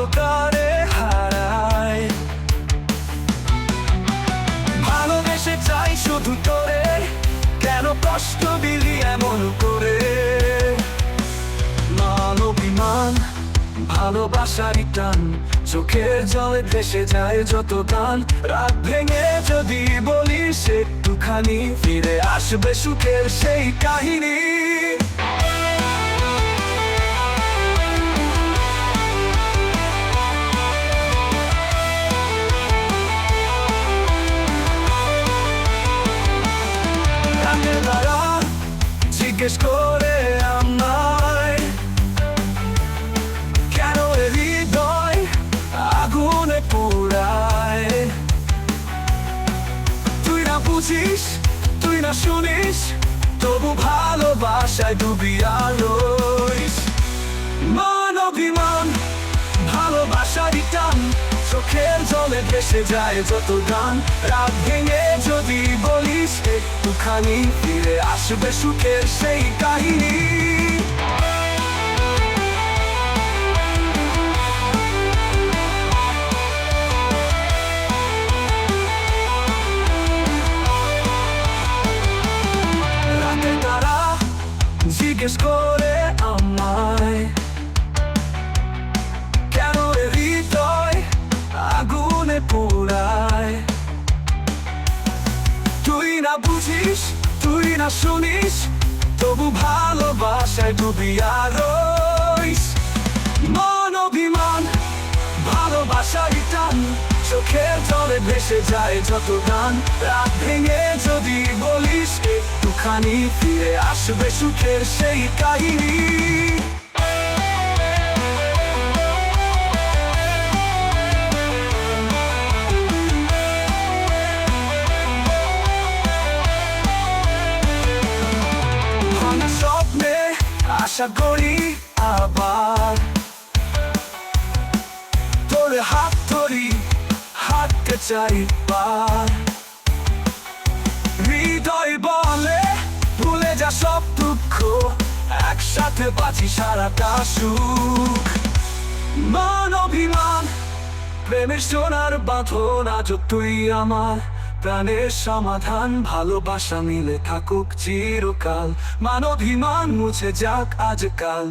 অন্ধকারে হারায়। ভালোবেসে চাই শুধু তোরে, কেন কষ্ট দিলি এমন করে? মান অভিমান ভালোবাসারই টান, চোখের জলে ভেসে যায় যত গান। রাত ভেঙে যদি বলিস একটুখানি ফিরে আসবে সুখের সেই কাহিনী। জিজ্ঞেস করে আমায়, কেন হৃদয় আগুনে পোড়ায়? তুই না বুঝিস, তুই না শুনিস, তবু ভালোবাসায় ডুবি আর রইস মান অভিমান ভালোবাসারই টান চোখের জলে ভেসে যায় যত গান। রাত ভেঙে যদি বলিস, একটুখানি আসবে সুখের সেই কাহিনী। জিজ্ঞেস করে আমায় শুনিস, তবু ভালোবাসায় ডুবি রইস। মন অভিমান ভালোবাসার টান, চোখের জলে ভেসে যায় যত গান। রাত ভেঙে যদি বলিস, একটুখানি ফিরে আসবে সুখের সেই কাহিনী। আশা করি আবার। তোর হাত ধরি, হাতকে চাই বার হৃদয় বলে ভুলে যা সব দুঃখ, একসাথে বাঁচি সারাটা সুখ। মান অভিমান, প্রেমের সোনার বাঁধন আজ তুই আমার। প্রাণের সমাধান ভালোবাসা মিলে থাকুক চিরকাল। মানবিমান মুছে যাক আজকাল।